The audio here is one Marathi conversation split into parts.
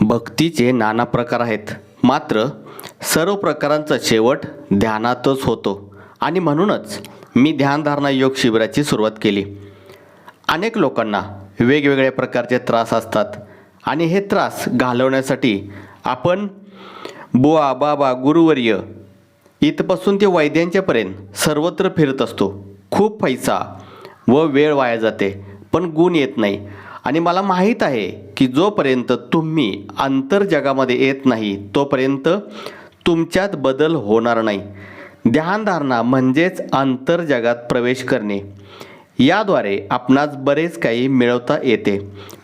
भक्तीचे नाना प्रकार आहेत. मात्र सर्व प्रकारांचा शेवट ध्यानातच होतो. आणि म्हणूनच मी ध्यानधारणा योग शिबिराची सुरुवात केली. अनेक लोकांना वेगवेगळ्या प्रकारचे त्रास असतात. आणि हे त्रास घालवण्यासाठी आपण बुवा बाबा गुरुवर्य इथपासून ते वैद्यांच्यापर्यंत सर्वत्र फिरत असतो. खूप पैसा व वेळ वाया जाते पण गुण येत नाही. आणि मला माहीत आहे की जोपर्यंत तुम्ही आंतरजगामध्ये येत नाही तोपर्यंत तुमच्यात बदल होणार नाही. ध्यानधारणा म्हणजेच आंतरजगात प्रवेश करणे. याद्वारे आपणास बरेच काही मिळवता येते.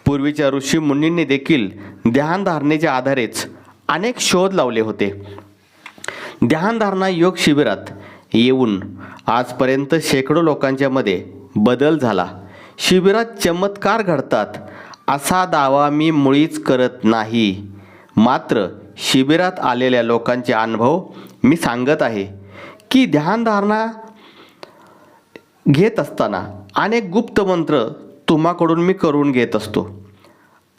पूर्वीच्या ऋषी मुनींनी देखील ध्यानधारणेच्या आधारेच अनेक शोध लावले होते. ध्यानधारणा योग शिबिरात येऊन आजपर्यंत शेकडो लोकांच्यामध्ये बदल झाला. शिबिरात चमत्कार घडतात. असा दावा मी मुळीच करत नाही. मात्र शिबिरात आलेल्या लोकांचे अनुभव मी सांगत आहे की ध्यानधारणा घेत असताना अनेक गुप्त मंत्र तुम्हाकडून मी करून घेत असतो.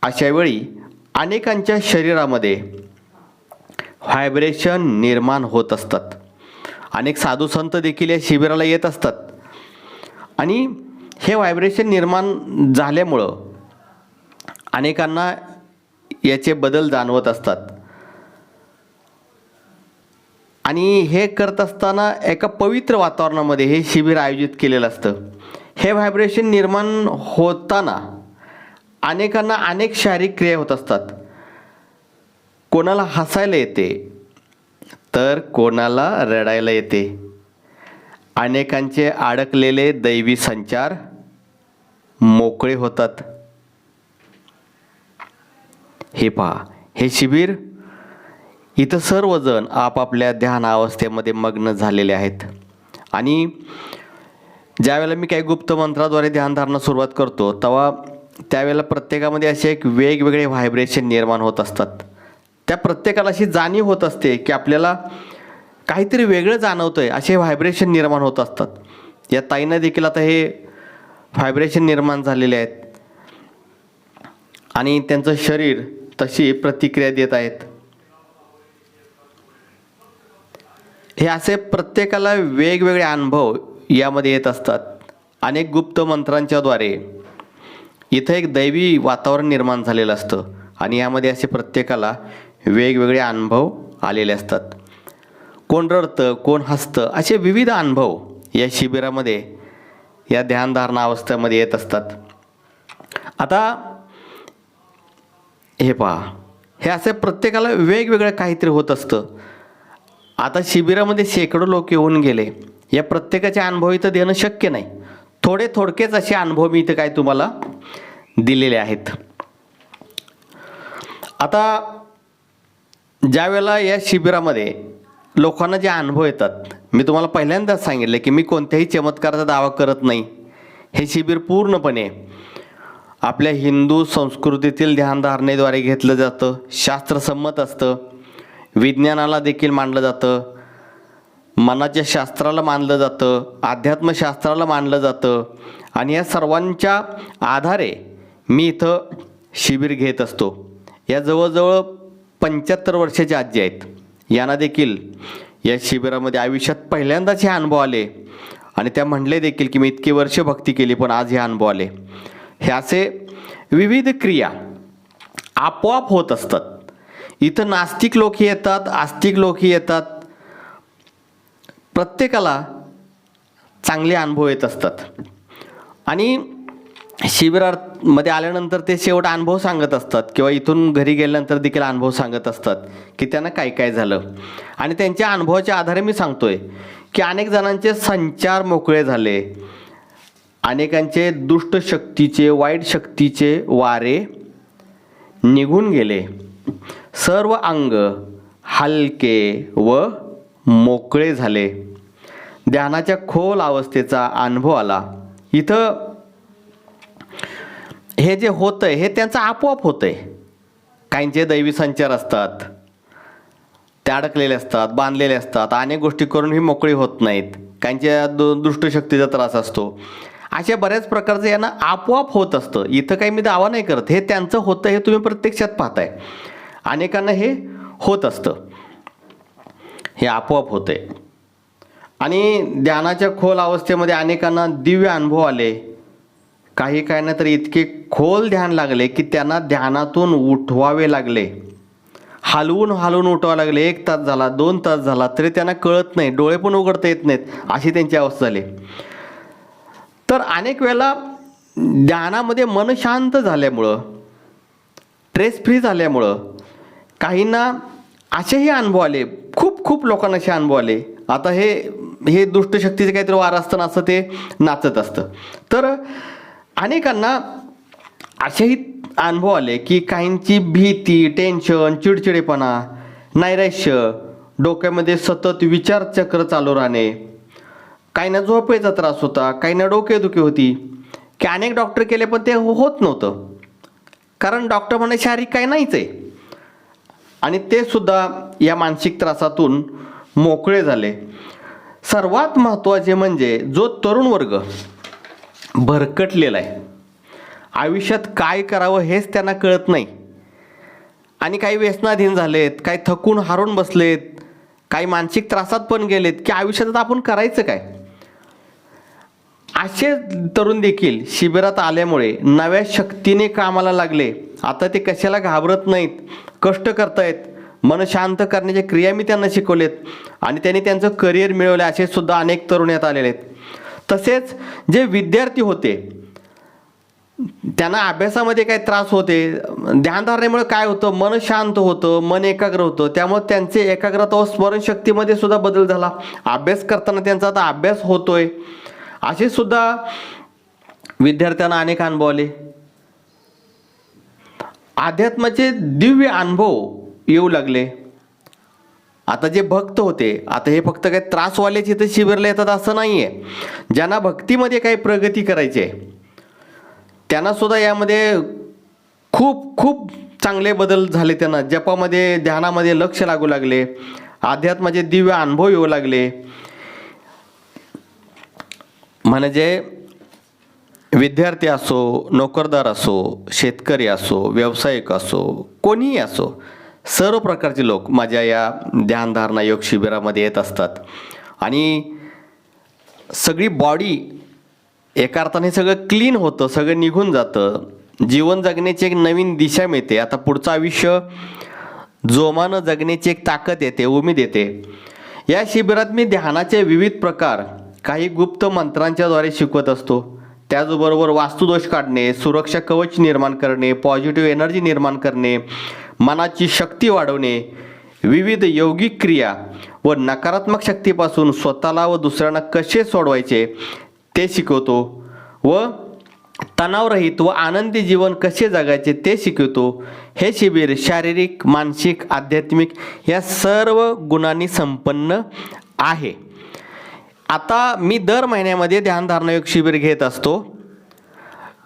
अशावेळी अनेकांच्या शरीरामध्ये व्हायब्रेशन निर्माण होत असतात. अनेक साधू संत देखील या शिबिराला येत असतात. आणि हे व्हायब्रेशन निर्माण झाल्यामुळं अनेकांना याचे बदल जाणवत असतात. आणि हे करत असताना एका पवित्र वातावरणामध्ये हे शिबिर आयोजित केलेलं असतं. हे व्हायब्रेशन निर्माण होताना अनेकांना अनेक शारीरिक क्रिया होत असतात. कोणाला हसायला येते तर कोणाला रडायला येते. अनेकांचे अडकलेले दैवी संचार मोकळे होतात. हे पहा हे शिबिर इथं सर्वजण आपापल्या ध्यान अवस्थेमध्ये मग्न झालेले आहेत. आणि ज्यावेळेला मी काही गुप्त मंत्राद्वारे ध्यानधारणा सुरुवात करतो तेव्हा त्यावेळेला प्रत्येकामध्ये असे एक वेगवेगळे व्हायब्रेशन निर्माण होत असतात. त्या प्रत्येकाला अशी जाणीव होत असते की आपल्याला काहीतरी वेगळं जाणवतं आहे असे व्हायब्रेशन निर्माण होत असतात. या ताईनं देखील आता हे व्हायब्रेशन निर्माण झालेले आहेत. आणि त्यांचं शरीर तशी प्रतिक्रिया देत आहेत. हे असे प्रत्येकाला वेगवेगळे अनुभव यामध्ये येत असतात. अनेक गुप्त मंत्रांच्याद्वारे. इथं एक दैवी वातावरण निर्माण झालेलं असतं आणि यामध्ये असे प्रत्येकाला वेगवेगळे अनुभव आलेले असतात. कोण रडतं कोण हसतं असे विविध अनुभव या शिबिरामध्ये या ध्यानधारणा अवस्थेमध्ये येत असतात. आता हे पहा. हे असे प्रत्येकाला वेगवेगळं काहीतरी होत असतं. आता शिबिरामध्ये शेकडो लोक येऊन गेले. या प्रत्येकाचे अनुभव इथं देणं शक्य नाही. थोडे थोडकेच असे अनुभव मी इथं काय तुम्हाला दिलेले आहेत. आता ज्यावेळेला या शिबिरामध्ये लोकांना जे अनुभव येतात मी तुम्हाला पहिल्यांदाच सांगितलं की मी कोणत्याही चमत्काराचा दावा करत नाही. हे शिबिर पूर्णपणे आपल्या हिंदू संस्कृतीतील ध्यानधारणेद्वारे घेतलं जातं शास्त्रसंमत असतं विज्ञानाला देखील मानलं जातं मनाच्या शास्त्राला मानलं जातं अध्यात्मशास्त्राला मानलं जातं आणि या सर्वांच्या आधारे मी इथं शिबिर घेत असतो. या जवळजवळ पंच्याहत्तर वर्षाचे आजी आहेत. यांना देखील या शिबिरामध्ये आयुष्यात पहिल्यांदाच हे अनुभव आले. आणि त्या म्हणले देखील की मी इतकी वर्ष भक्ती केली पण आज हे अनुभव आले. हे असे विविध क्रिया आपोआप होत असतात. इथं नास्तिक लोकही येतात आस्तिक लोकही येतात. प्रत्येकाला चांगले अनुभव येत असतात. आणि शिबिरामध्ये आल्यानंतर ते शेवट अनुभव सांगत असतात किंवा इथून घरी गेल्यानंतर देखील अनुभव सांगत असतात की त्यांना काय काय झालं. आणि त्यांच्या अनुभवाच्या आधारे मी सांगतोय की अनेक जणांचे संचार मोकळे झाले. अनेकांचे दुष्ट शक्तीचे वाईट शक्तीचे वारे निघून गेले. सर्व अंग हलके व मोकळे झाले. ध्यानाच्या खोल अवस्थेचा अनुभव आला. इथं हे जे होतं आहे हे त्यांचं आपोआप होतं आहे काहींचे दैवी संचार असतात ते अडकलेले असतात बांधलेले असतात अनेक गोष्टी करून ही मोकळी होत नाहीत. काहींच्या दु दृष्टशक्तीचा त्रास असतो. अशा बऱ्याच प्रकारचं यांना आपोआप होत असतं. इथं काही मी दावा नाही करत. हे त्यांचं होतं हे तुम्ही प्रत्यक्षात पाहताय. अनेकांना हे होत असतं. हे आपोआप होते आणि ध्यानाच्या खोल अवस्थेमध्ये अनेकांना दिव्य अनुभव आले. काही काहींना तर इतके खोल ध्यान लागले की त्यांना ध्यानातून उठवावे लागले. हलवून हलवून उठवावे लागले. एक तास झाला दोन तास झाला तरी त्यांना कळत नाही. डोळे पण उघडता येत नाहीत अशी त्यांची अवस्था झाली. तर अनेक वेळेला ध्यानामध्ये मन शांत झाल्यामुळं स्ट्रेस फ्री झाल्यामुळं काहींना असेही अनुभव आले. खूप खूप लोकांना असे अनुभव आले. आता हे हे दुष्टशक्तीचं काहीतरी वार असताना असं ते नाचत असतं. तर अनेकांना असेही अनुभव आले की काहींची भीती टेन्शन चिडचिडेपणा नैराश्य डोक्यामध्ये सतत विचारचक्र चालू राहणे. काहींना झोपेचा त्रास होता काहींना डोकेदुखी होती. की अनेक डॉक्टर केले पण ते होत नव्हतं. कारण डॉक्टर म्हणे शारीरिक काही नाहीच आहे. आणि ते सुद्धा या मानसिक त्रासातून मोकळे झाले. सर्वात महत्त्वाचे म्हणजे जो तरुण वर्ग भरकटलेला आहे. आयुष्यात काय करावं हेच त्यांना कळत नाही. आणि काही व्यसनाधीन झालेत काही थकून हारून बसलेत काही मानसिक त्रासात पण गेलेत की आयुष्यात आपण करायचं काय? असे तरुण देखील शिबिरात आल्यामुळे नव्या शक्तीने कामाला लागले. आता ते कशाला घाबरत नाहीत कष्ट करतायत मन शांत करण्याच्या क्रिया मी त्यांना शिकवलेत. आणि त्यांनी त्यांचं करिअर मिळवलं असे सुद्धा अनेक तरुण यात आलेले आहेत. तसेच जे विद्यार्थी होते त्यांना अभ्यासामध्ये काही त्रास होते. ध्यानधारणेमुळे काय होतं? मन शांत होतं मन एकाग्र होतं. त्यामुळे त्यांचे एकाग्रता व स्मरणशक्तीमध्ये सुद्धा बदल झाला. अभ्यास करताना त्यांचा आता अभ्यास होतोय. असे सुद्धा विद्यार्थ्यांना अनेक अनुभव आले. अध्यात्माचे दिव्य अनुभव येऊ लागले. आता जे भक्त होते आता हे फक्त काही त्रासवाल्याचे इथं शिबिरला येतात असं नाही आहे ज्यांना भक्तीमध्ये काही प्रगती करायची आहे त्यांना सुद्धा यामध्ये खूप खूप चांगले बदल झाले त्यांना. जपामध्ये ध्यानामध्ये लक्ष लागू लागले. अध्यात्माचे दिव्य अनुभव येऊ लागले. म्हणजे विद्यार्थी असो नोकरदार असो शेतकरी असो व्यावसायिक असो कोणीही असो सर्व प्रकारचे लोक माझ्या या ध्यानधारणा योग शिबिरामध्ये येत असतात. आणि सगळी बॉडी एका अर्थाने सगळं क्लीन होतं सगळं निघून जातं. जीवन जगण्याची एक नवीन दिशा मिळते. आता पुढचं आयुष्य जोमानं जगण्याची एक ताकद येते उमेद येते. या शिबिरात मी ध्यानाचे विविध प्रकार काही गुप्त मंत्रांच्याद्वारे शिकवत असतो. त्याचबरोबर वास्तुदोष काढणे सुरक्षा कवच निर्माण करणे पॉझिटिव्ह एनर्जी निर्माण करणे मनाची शक्ती वाढवणे विविध यौगिक क्रिया व नकारात्मक शक्तीपासून स्वतःला व दुसऱ्यांना कसे सोडवायचे ते शिकवतो व तणावरहित व आनंदी जीवन कसे जगायचे ते शिकवतो. हे शिबिर शारीरिक मानसिक आध्यात्मिक या सर्व गुणांनी संपन्न आहे. आता मी दर महिन्यामध्ये ध्यानधारणायोग शिबिर घेत असतो.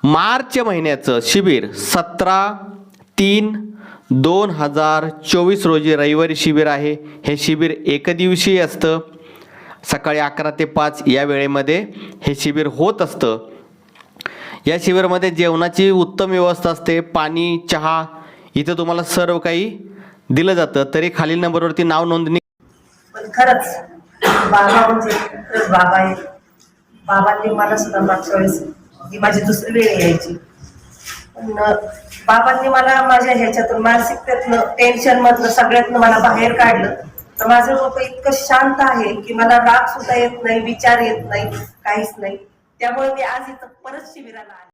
मार्च महिन्याचं शिबिर सतरा तीन दोन हजार चोवीस रोजी रविवारी शिबिर आहे. हे शिबिर एकदिवशीय असतं. सकाळी अकरा ते पाच या वेळेमध्ये हे शिबिर होत असतं. या शिबिरामध्ये जेवणाची उत्तम व्यवस्था असते. पाणी चहा इथं तुम्हाला सर्व काही दिलं जातं. तरी खालील नंबरवरती नाव नोंदणी पण खरंच बाबा म्हणजे खरंच बाबा आहे. बाबांनी मला सुद्धा मागच्या वेळेस ही माझी दुसरी वेळ यायची. बाबांनी मला माझ्या ह्याच्यातून मानसिकतेतनं टेन्शन मधलं सगळ्यातनं मला बाहेर काढलं. तर माझं डोकं इतकं शांत आहे की मला राग सुद्धा येत नाही विचार येत नाही काहीच नाही. त्यामुळे मी आज इथं परत शिबिराला आले.